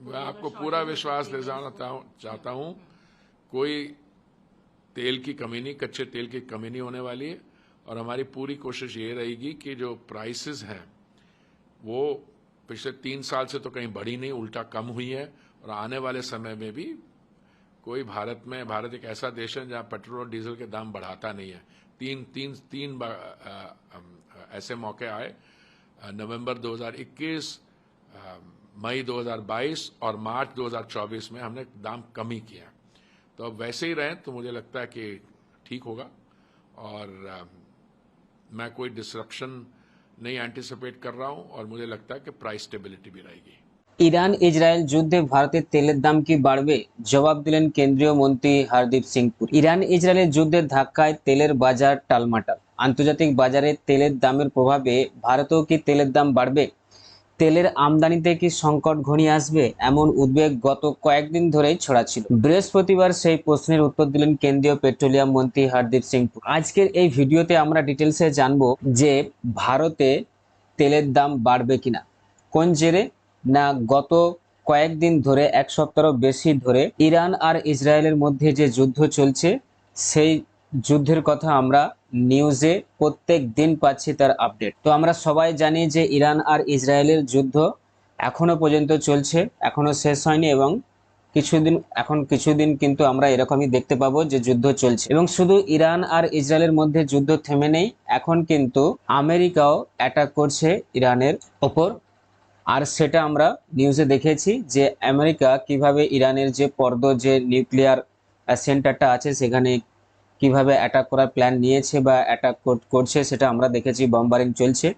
मैं आपको पूरा विश्वास दिलाना चाहूं- चाहता हूँ कोई तेल की कमी नहीं कच्चे तेल की कमी नहीं होने वाली है और हमारी पूरी कोशिश ये रहेगी कि जो प्राइसेस हैं वो पिछले तीन साल से तो कहीं बढ़ी नहीं उल्टा कम हुई है और आने वाले समय में भी कोई भारत में भारत एक ऐसा देश है जहाँ पेट्रोल और डीजल के दाम बढ़ाता नहीं है। तीन तीन तीन अ, अ, अ, ऐसे मौके आए नवंबर 2021 अ, मई 2022 और मार्च 2024 में हमने दाम कम ही किया तो अब वैसे ही रहें तो मुझे लगता है कि ठीक होगा और अ, मैं कोई डिसरप्शन नहीं एंटिसिपेट कर रहा हूं और मुझे लगता है कि प्राइस स्टेबिलिटी भी रहेगी ইরান ইসরায়েল যুদ্ধে ভারতের তেলের দাম কি বাড়বে জবাব দিলেন কেন্দ্রীয় মন্ত্রী হারদীপ সিং পুরি ইরান ইসরায়েলের যুদ্ধের ধাক্কায় তেলের বাজার টালমাটাল আন্তর্জাতিক বাজারে তেলের দামের প্রভাবে ভারতেও কি তেলের দাম বাড়বে তেলের আমদানিতে কি সংকট ঘনিয়ে আসবে? এমন উদ্বেগ গত কয়েকদিন ধরেই ছড়াচ্ছিল। বৃহস্পতিবার সেই প্রশ্নের উত্তর দিলেন কেন্দ্রীয় পেট্রোলিয়াম মন্ত্রী হরদীপ সিং আজকের এই ভিডিওতে আমরা ডিটেলসে জানব যে ভারতে তেলের দাম বাড়বে কিনা, কোন জেরে, না গত কয়েকদিন ধরে, এক সপ্তাহ বেশি ধরে ইরান আর ইসরায়েলের মধ্যে যে যুদ্ধ চলছে, সেই যুদ্ধের কথা আমরা নিউজে প্রত্যেক দিন পাচ্ছি তার আপডেট তো আমরা সবাই জানি যে ইরান আর ইসরায়েলের যুদ্ধ এখনও পর্যন্ত চলছে, এখনও শেষ হয়নি এবং কিছুদিন, এখন কিছুদিন কিন্তু আমরা এরকমই দেখতে পাবো যে যুদ্ধ চলছে। এবং শুধু ইরান আর ইসরায়েলের মধ্যে যুদ্ধ থেমে নেই, এখন কিন্তু আমেরিকাও অ্যাটাক করছে ইরানের ওপর। আর সেটা আমরা নিউজে দেখেছি যে আমেরিকা কীভাবে ইরানের যে পর্দ, যে নিউক্লিয়ার সেন্টারটা আছে সেখানে কীভাবে অ্যাটাক করার প্ল্যান নিয়েছে বা অ্যাটাক করছে সেটা আমরা দেখেছি বম্বারিং চলছে।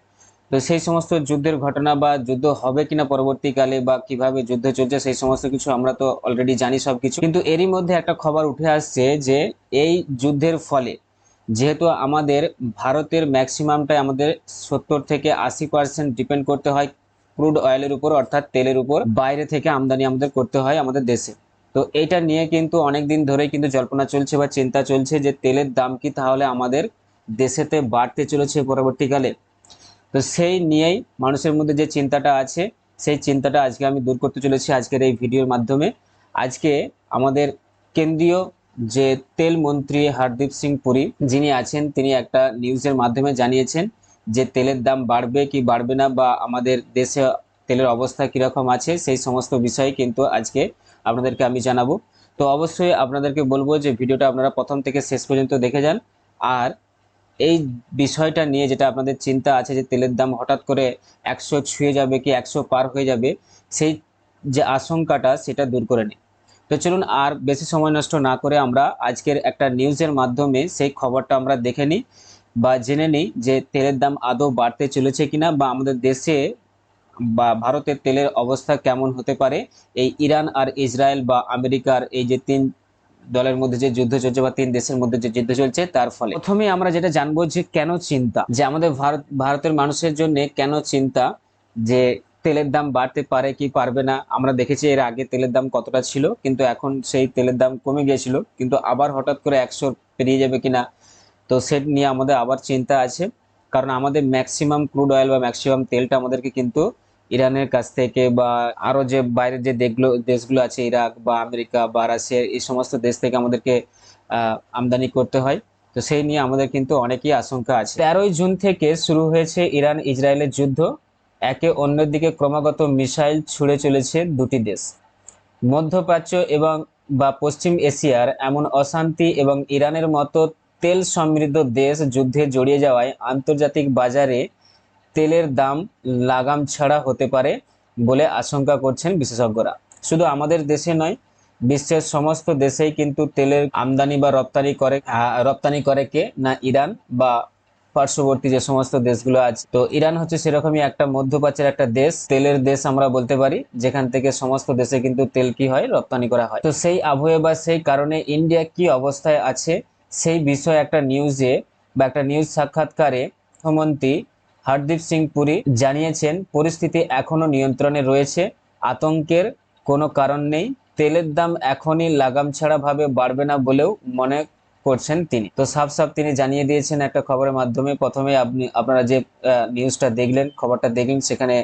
তো সেই সমস্ত যুদ্ধের ঘটনা বা যুদ্ধ হবে কিনা পরবর্তীকালে বা কীভাবে যুদ্ধ চলছে সেই সমস্ত কিছু আমরা তো অলরেডি জানি সব কিছু কিন্তু এরই মধ্যে একটা খবর উঠে আসছে যে এই যুদ্ধের ফলে যেহেতু আমাদের ভারতের ম্যাক্সিমামটাই আমাদের সত্তর থেকে আশি পার্সেন্ট ডিপেন্ড করতে হয় ক্রুড অয়েলের উপর অর্থাৎ তেলের উপর, বাইরে থেকে আমদানি আমাদের করতে হয় আমাদের দেশে। তো এইটা নিয়ে কিন্তু অনেক দিন ধরেই কিন্তু জল্পনা চলছে বা চিন্তা চলছে যে তেলের দাম কি তাহলে আমাদের দেশেতে বাড়তে চলেছে পরবর্তীকালে। তো সেই নিয়েই মানুষের মধ্যে যে চিন্তাটা আছে, সেই চিন্তাটা আজকে আমি দূর করতে চলেছি আজকের এই ভিডিওর মাধ্যমে। আজকে আমাদের কেন্দ্রীয় যে তেল মন্ত্রী হরদীপ সিং পুরী যিনি আছেন, তিনি একটা নিউজের মাধ্যমে জানিয়েছেন যে তেলের দাম বাড়বে কি বাড়বে না বা আমাদের দেশে তেলের অবস্থা কীরকম আছে, সেই সমস্ত বিষয়ে কিন্তু আজকে আপনাদেরকে আমি জানাব। তো অবশ্যই আপনাদেরকে বলব যে ভিডিওটা আপনারা প্রথম থেকে শেষ পর্যন্ত দেখে যান। আর এই বিষয়টা নিয়ে যেটা আপনাদের চিন্তা আছে যে তেলের দাম হঠাৎ করে একশো ছুঁয়ে যাবে কি একশো পার হয়ে যাবে, সেই যে আশঙ্কাটা সেটা দূর করে নিন তো চলুন আর বেশি সময় নষ্ট না করে আমরা আজকের একটা নিউজের মাধ্যমে সেই খবরটা আমরা দেখে নিই বা জেনে নিই যে তেলের দাম আদৌ বাড়তে চলেছে কিনা বা আমাদের দেশে বা ভারতের তেলের অবস্থা কেমন হতে পারে? এই ইরান আর ইসরায়েল বা আমেরিকার এই যে তিন দলের মধ্যে যে যুদ্ধ চলছে বা তিন দেশের মধ্যে যে যুদ্ধ চলছে, তার ফলে প্রথমে আমরা যেটা জানব যে কেন চিন্তা, যে আমাদের ভারত, ভারতের মানুষের জন্য কেন চিন্তা যে তেলের দাম বাড়তে পারে কি পারবে না? আমরা দেখেছি এর আগে তেলের দাম কতটা ছিল, কিন্তু এখন সেই তেলের দাম কমে গিয়েছিল, কিন্তু আবার হঠাৎ করে একশো পেরিয়ে যাবে কিনা, তো সেট নিয়ে আমাদের আবার চিন্তা আছে। কারণ আমাদের ম্যাক্সিমাম ক্রুড অয়েল বা ম্যাক্সিমাম তেলটা আমাদেরকে কিন্তু ইরানের কাছ থেকে বা আরও যে বাইরের যে দেশগুলো দেশগুলো আছে, ইরাক বা আমেরিকা বা রাশিয়া, এই সমস্ত দেশ থেকে আমাদেরকে আমদানি করতে হয়। তো সেই নিয়ে আমাদের কিন্তু অনেকই আশঙ্কা আছে। তেরোই জুন থেকে শুরু হয়েছে ইরান ইসরায়েলের যুদ্ধ। একে অন্যের দিকে ক্রমাগত মিসাইল ছুড়ে চলেছে দুটি দেশ। মধ্যপ্রাচ্য এবং বা পশ্চিম এশিয়ার এমন অশান্তি এবং ইরানের মতো তেল সমৃদ্ধ দেশ যুদ্ধে জড়িয়ে যাওয়ায় আন্তর্জাতিক বাজারে তেলের দাম লাগাম ছাড়া হতে পারে বলে আশঙ্কা করছেন বিশেষজ্ঞরা। শুধু আমাদের দেশে নয়, বিশ্বের সমস্ত দেশেই কিন্তু তেলের আমদানি বা রপ্তানি করে রপ্তানি করে কে না ইরান বা পার্শ্ববর্তী যে সমস্ত দেশগুলো আছে। তো ইরান হচ্ছে সেরকমই একটা মধ্যপ্রাচ্যের একটা দেশ। তেলের দেশ আমরা বলতে পারি, যেখান থেকে সমস্ত দেশে কিন্তু তেল কি হয়? রপ্তানি করা হয়। তো সেই আবহে বা সেই কারণে ইন্ডিয়া কি অবস্থায় আছে সেই বিষয়ে একটা নিউজে বা একটা নিউজ সাক্ষাৎকারে মুখ্যমন্ত্রী হরদীপ সিং পুরী জানিয়েছেন, পরিস্থিতি এখনও নিয়ন্ত্রণে রয়েছে, আতঙ্কের কোনো কারণ নেই, তেলের দাম এখনই লাগাম ছাড়া ভাবে বাড়বে না বলেও মনে করছেন তিনি। তো সাফ সাফ তিনি জানিয়ে দিয়েছেন একটা খবরের মাধ্যমে। প্রথমে আপনি, আপনারা যে নিউজটা দেখলেন, খবরটা দেখলেন, সেখানে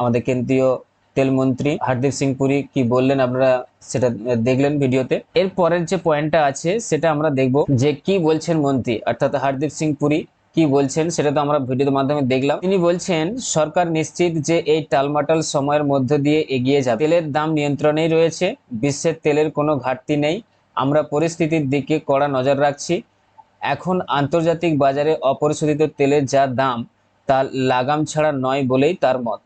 আমাদের কেন্দ্রীয় তেলমন্ত্রী হরদীপ সিং পুরী কি বললেন আপনারা সেটা দেখলেন ভিডিওতে। এর পরের যে পয়েন্টটা আছে, সেটা আমরা দেখব যে কি বলছেন মন্ত্রী, অর্থাৎ হরদীপ সিং পুরী কি বলছেন সেটা তো আমরা ভিডিওর মাধ্যমে দেখলাম। তিনি বলছেন, সরকার নিশ্চিত যে এই টালমাটাল সময়ের মধ্য দিয়ে এগিয়ে যাবে। তেলের দাম নিয়ন্ত্রণেই রয়েছে, বিশ্বের তেলের কোনো ঘাটতি নেই। আমরা পরিস্থিতির দিকে কড়া নজর রাখছি। এখন আন্তর্জাতিক বাজারে অপরিশোধিত তেলের যা দাম, তা লাগাম ছাড়া নয় বলেই তার মত।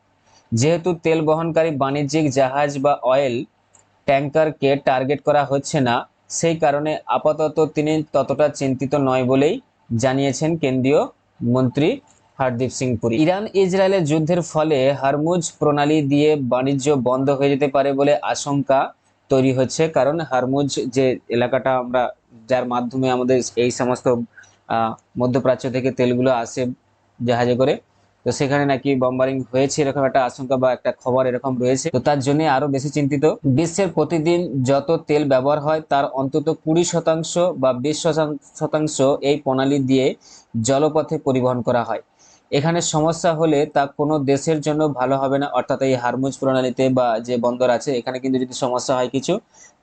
যেহেতু তেল বহনকারী বাণিজ্যিক জাহাজ বা অয়েল ট্যাঙ্কারকে টার্গেট করা হচ্ছে না, সেই কারণে আপাতত তিনি ততটা চিন্তিত নয় বলেই জানিয়েছেন কেন্দ্রীয় মন্ত্রী হরদীপ সিং পুরী। ইরান ইসরায়েলের যুদ্ধের ফলে হারমুজ প্রণালী দিয়ে বাণিজ্য বন্ধ হয়ে যেতে পারে বলে আশঙ্কা তৈরি হচ্ছে, কারণ হারমুজ যে এলাকাটা আমরা, যার মাধ্যমে আমাদের এই সমস্ত মধ্যপ্রাচ্য থেকে তেলগুলো আসে জাহাজে করে তো সেখানে নাকি বম্বারিং হয়েছে এরকম একটা আশঙ্কা বা একটা খবর এরকম রয়েছে। তো তার জন্য আরও বেশি চিন্তিত। বিশ্বের প্রতিদিন যত তেল ব্যবহার হয়, তার অন্তত কুড়ি শতাংশ বা বিশ শতাং- শতাংশ এই প্রণালী দিয়ে জলপথে পরিবহন করা হয়। এখানে সমস্যা হলে তা কোনো দেশের জন্য ভালো হবে না। অর্থাৎ এই হারমুজ প্রণালীতে বা যে বন্দর আছে, এখানে কিন্তু যদি সমস্যা হয় কিছু,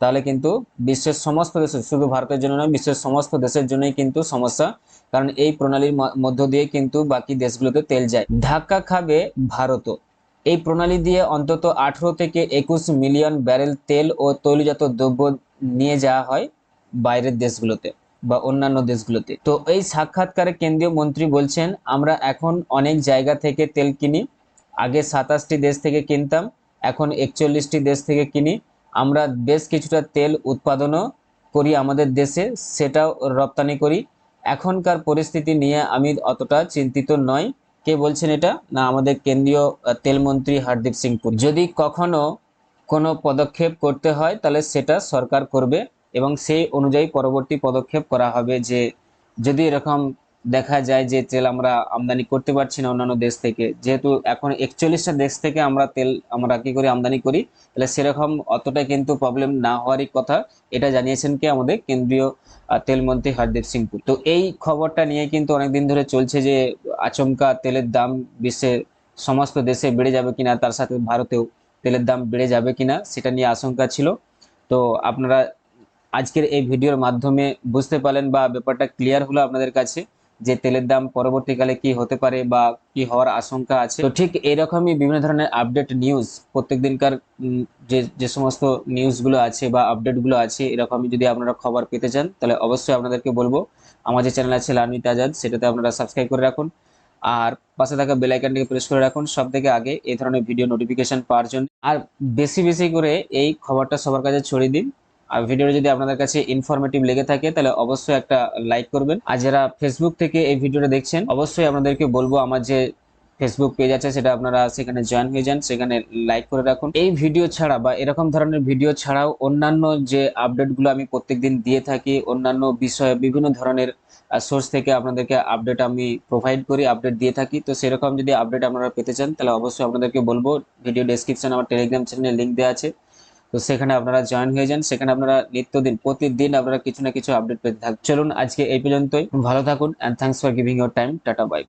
তাহলে কিন্তু বিশ্বের সমস্ত দেশে শুধু ভারতের জন্য নয়, বিশ্বের সমস্ত দেশের জন্যই কিন্তু সমস্যা। কারণ এই প্রণালীর মধ্য দিয়ে কিন্তু বাকি দেশগুলোতে তেল যায়। ধাক্কা খাবে ভারতও। এই প্রণালী দিয়ে অন্তত আঠারো থেকে একুশ মিলিয়ন ব্যারেল তেল ও তৈলজাত দ্রব্য নিয়ে যাওয়া হয় বাইরের দেশগুলোতে। বা অন্যান্য দেশগুলোতে। তো এই সাক্ষাৎকারে কেন্দ্রীয় মন্ত্রী বলছেন, আমরা এখন অনেক জায়গা থেকে তেল কিনি। আগে সাতাশটি দেশ থেকে কিনতাম, এখন একচল্লিশটি দেশ থেকে কিনি। আমরা বেশ কিছুটা তেল উৎপাদনও করি আমাদের দেশে, সেটাও রপ্তানি করি। এখনকার পরিস্থিতি নিয়ে আমি অতটা চিন্তিত নয় কে বলছেন এটা? না, আমাদের কেন্দ্রীয় তেলমন্ত্রী হরদীপ সিং পুরী। যদি কখনো কোনো পদক্ষেপ করতে হয়, তাহলে সেটা সরকার করবে। এবং সেই অনুযায়ী পরবর্তী পদক্ষেপ করা হবে যে যদি এরকম দেখা যায় যে তেল আমরা আমদানি করতে পারছি না অন্যান্য দেশ থেকে, যেহেতু এখন একচল্লিশটা দেশ থেকে আমরা তেল, আমরা কি করে, আমদানি করি, তাহলে সেরকম অতটা কিন্তু প্রবলেম না হওয়ারই কথা। এটা জানিয়েছেন কি আমাদের কেন্দ্রীয় তেলমন্ত্রী হরদীপ সিং তো এই খবরটা নিয়ে কিন্তু অনেকদিন ধরে চলছে যে আচমকা তেলের দাম বিশ্বের সমস্ত দেশে বেড়ে যাবে কিনা, তার সাথে ভারতেও তেলের দাম বেড়ে যাবে কিনা, সেটা নিয়ে আশঙ্কা ছিল। তো আপনারা আজকের এই ভিডিওর মাধ্যমে বুঝতে পারলেন বা ব্যাপারটা ক্লিয়ার হলো আপনাদের কাছে যে তেলের দাম পরবর্তীকালে কি হতে পারে বা কি হওয়ার আশঙ্কা আছে। তো ঠিক এরকমই বিভিন্ন ধরনের আপডেট নিউজ প্রত্যেক দিনকার যে যে সমস্ত নিউজগুলো আছে বা আপডেটগুলো আছে, এরকমই যদি আপনারা খবর পেতে চান, তাহলে অবশ্যই আপনাদেরকে বলব। আমার যে চ্যানেল আছে লার্নিত আজাদ সেটাতে আপনারা সাবস্ক্রাইব করে রাখুন। আর পাশে থাকা বেল আইকনটিকে প্রেস করে রাখুন। সব থেকে আগে এই ধরনের ভিডিও নোটিফিকেশন পাওয়ার জন্য। আর বেশি বেশি করে এই খবরটা সবার কাছে ছড়িয়ে দিন। ভিডিওটা যদি আপনাদের কাছে ইনফরমেটিভ লেগে থাকে, তাহলে অবশ্যই একটা লাইক করবেন। আর যারা ফেসবুক থেকে এই ভিডিওটা দেখছেন, অবশ্যই আপনাদেরকে বলব, আমার যে ফেসবুক পেজ আছে, সেটা আপনারা সেখানে জয়েন হয়ে যান, সেখানে লাইক করে রাখুন। এই ভিডিও ছাড়া বা এরকম ধরনের ভিডিও ছাড়াও অন্যান্য যে আপডেটগুলো আমি প্রত্যেকদিন দিয়ে থাকি, অন্যান্য বিষয়ে বিভিন্ন ধরনের সোর্স থেকে আপনাদেরকে আপডেট আমি প্রোভাইড করি আপডেট দিয়ে থাকি। তো সেরকম যদি আপডেট আপনারা পেতে চান, তাহলে অবশ্যই আপনাদেরকে বলব ভিডিও ডেসক্রিপশনে আমার টেলিগ্রাম চ্যানেলের লিঙ্ক দেওয়া আছে। তো সেখানে আপনারা জয়েন হয়ে যান। সেখানে আপনারা নিত্যদিন, প্রতিদিন আপনারা কিছু না কিছু আপডেট পেতে থাকুন চলুন আজকে এই পর্যন্তই। ভালো থাকুন and thanks for giving your time tata bye